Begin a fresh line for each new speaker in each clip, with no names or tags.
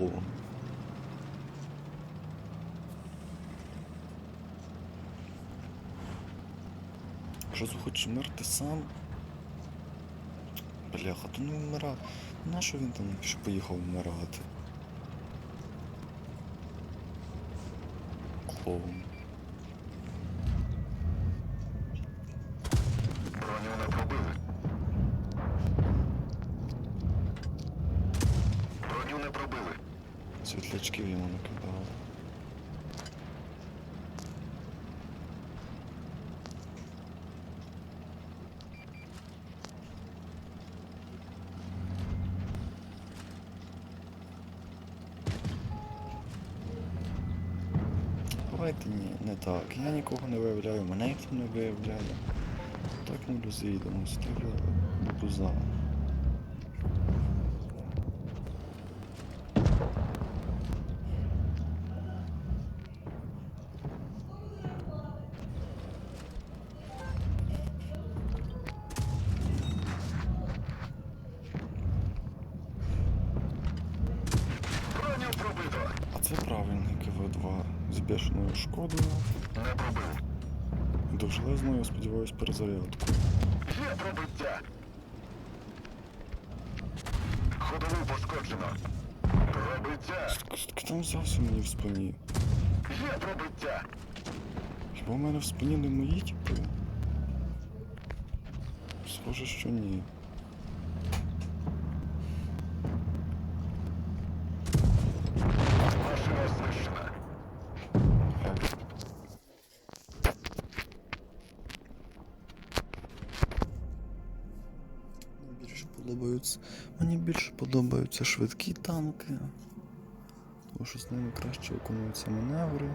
Ого. Що захоче вмерти сам? Бляха, то не вмирав. Нащо він там ще поїхав вмирати? Клоун. Світлячків йому накидали. Давайте ні, не так. Я нікого не виявляю, мене ніхто не виявляє. Так ми розійдемо, ставлю буза.
Броню
бешеною шкодою
Не пробив.
і довжелезною, сподіваюсь, перезарядкою.
Є пробиття. Ходову пошкоджено. Пробиття.
Там взявся мені в спині?
Є пробиття.
Хіба в мене в спині не мої типи? Схоже, що ні.
Машина знищена.
Мені більше подобаються. Мені більше подобаються швидкі танки. Тому що з ними краще виконуються маневри.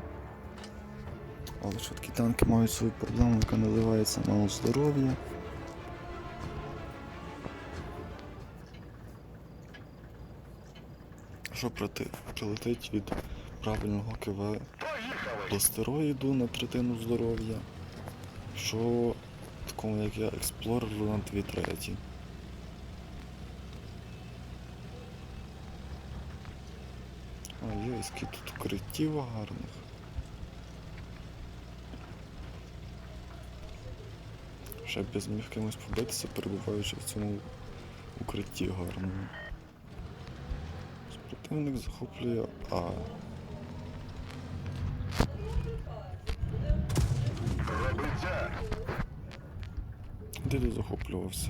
Але швидкі танки мають свою проблему, яка називається мало здоров'я. Що прилетить від правильного КВ до стероїду на третину здоров'я, що такому як я експлореру на дві треті. А скільки тут укриттів гарних. Ще б я зміг кимось побитися, перебуваючи в цьому укритті гарному. Противник захоплює А. Де ти захоплювався?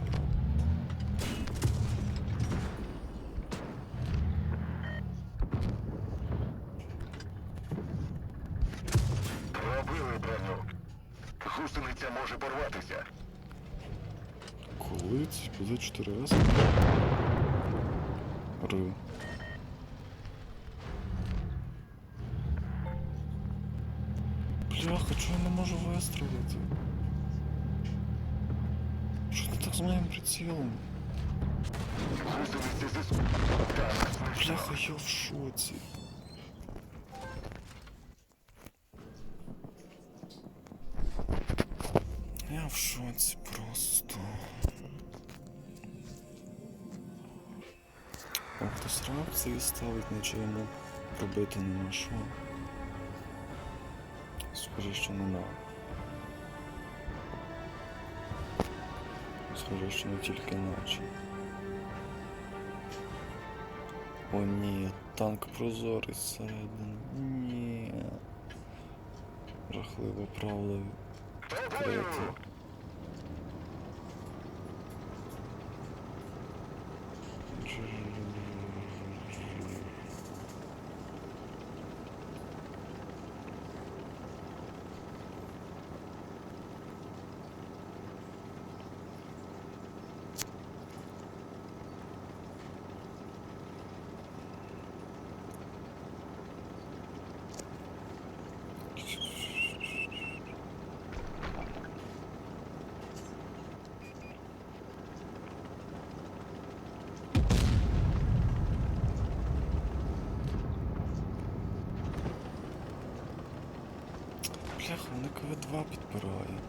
Блять, за
4 раз. Рыл. Бляха, чого я не можу вистрілити? Що не так с моим прицілом? Бляха, я в шоте. Я в шоте просто. Хтось реакції ставить, наче йому робити нема що. Схоже, що нема. Схоже, що не тільки наче. О ні, танк прозорий зсередини. Ні. Жахливо правда
Пробив.
Бляха, вони КВ2 підпирає.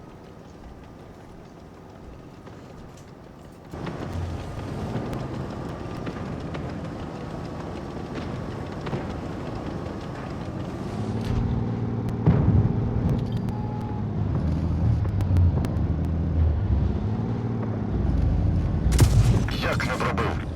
Як не пробив?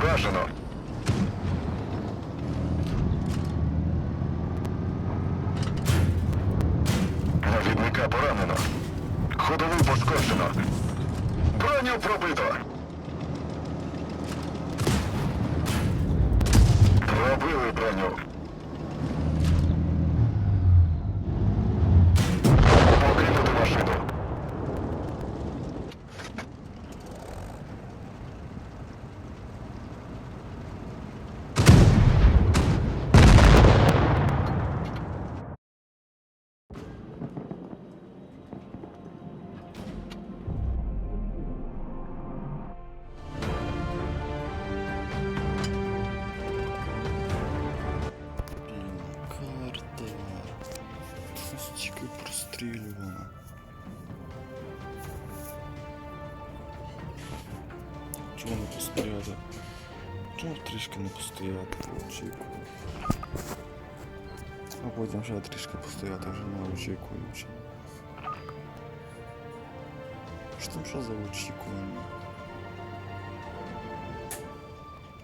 Ціль уражено. Навідника поранено. Ходову пошкоджено. Броню пробито. Пробили броню.
Очікую. А потім ще трішки постояти вже не очікуючи. Що там що за очікування?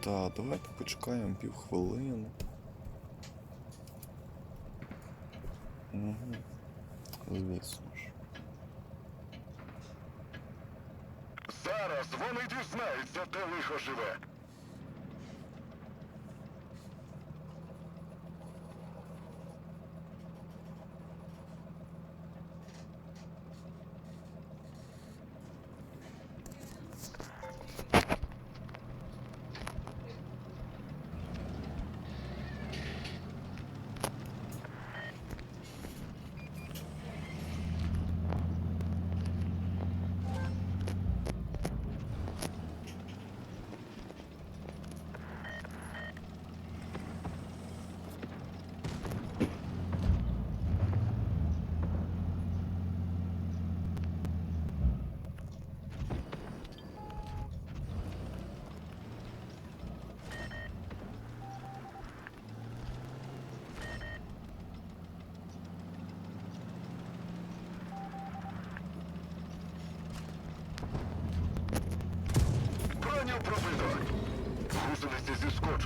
Та, давайте почекаємо півхвилини. Угу. Звісно ж.
Зараз вони дізнаються, де лихо живе.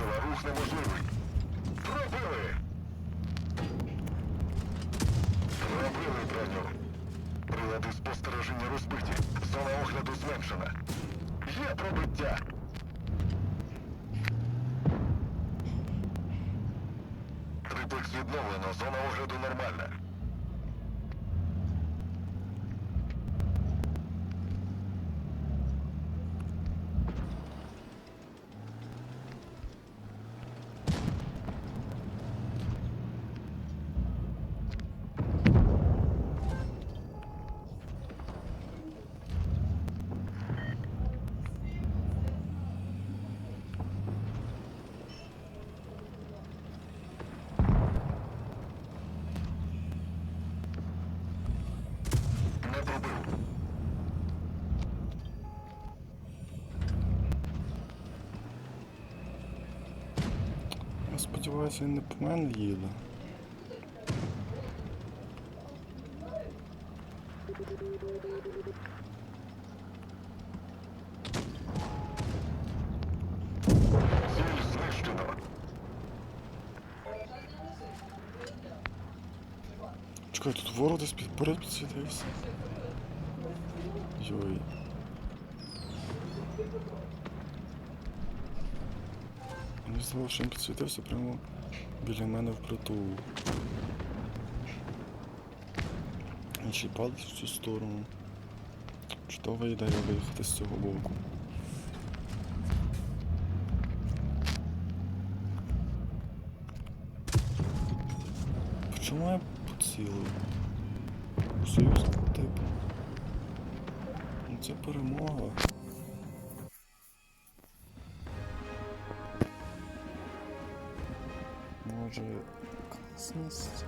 Гусениця зіскочила, рух неможливий. Пробили. Пробили броню. Прилади спостереження розбиті. Зона огляду зменшена. Є пробиття. Триплекс відновлено, зона огляду нормальна.
Сподіваюся, він не по мене їде. Чекай, тут ворог десь під поряд підсвітився. Йой. Мені здавалося, що він підсвітився прямо біля мене впритул. Інший палець в цю сторону. Чудова ідея виїхати з цього боку. Чому я поцілив? Союзного типу. Ну це перемога. Може класність?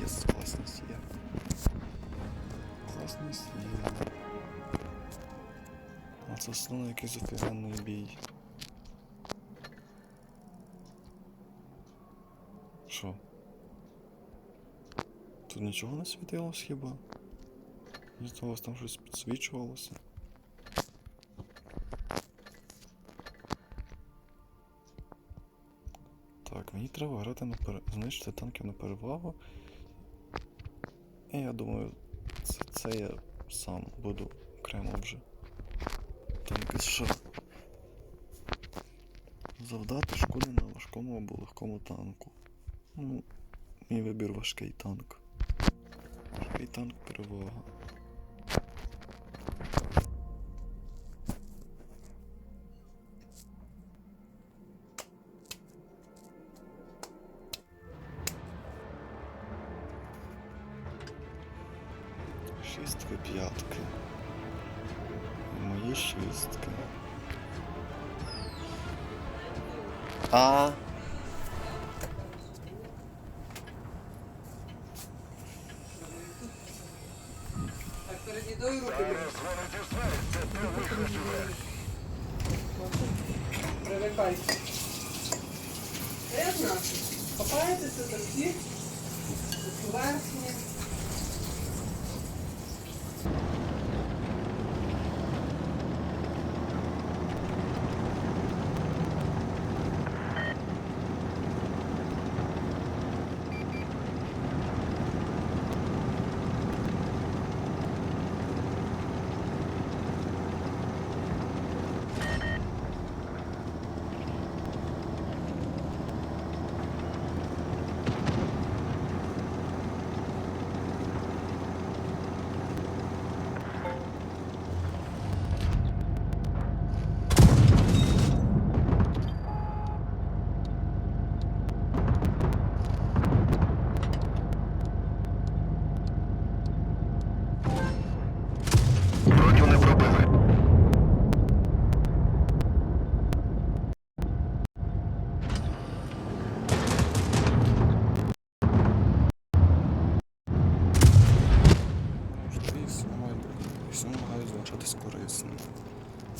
Є класність є. Класність є. А це основно якийсь офігенний бій. Що? Тут нічого не світилось хіба? Здалось, там щось підсвічувалося. Треба грати на пере... знищити танків на перевагу. І я думаю, це, це я сам буду окремо вже. Танки США. Завдати шкоди на важкому або легкому танку. Ну, мій вибір важкий танк. Важкий танк перевага.
Де лихо живе.
привикайте. Та я знаю. Копаєтеся до всіх, до поверхні.
Броню не пробили.
Можливість намагаю залишатись корисним.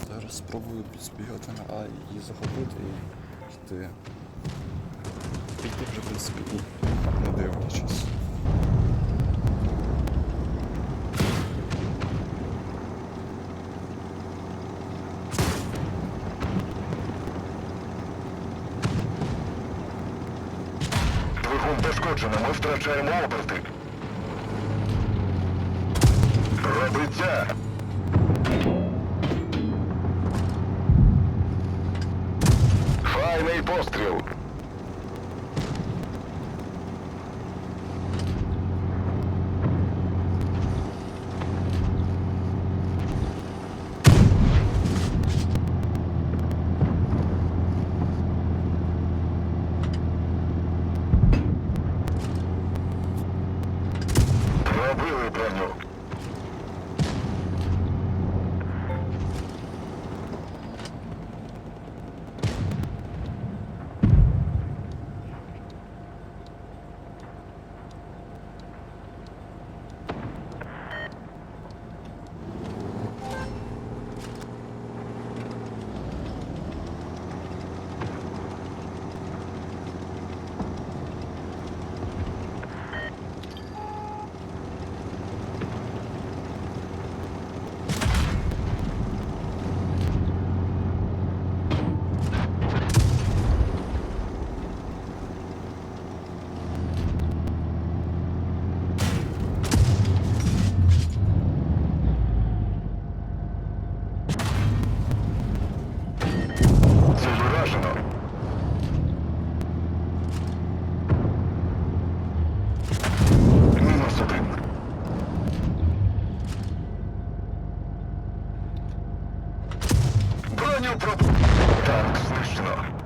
Зараз спробую підбігати на А і її захопити і йти. Піти вже, в принципі, і не дивлячись.
Двигун пошкоджено, ми втрачаємо оберти. Пробиття. Файний постріл. Пробили броню. Zniszczenioprowadzi... Tak, zniszczona.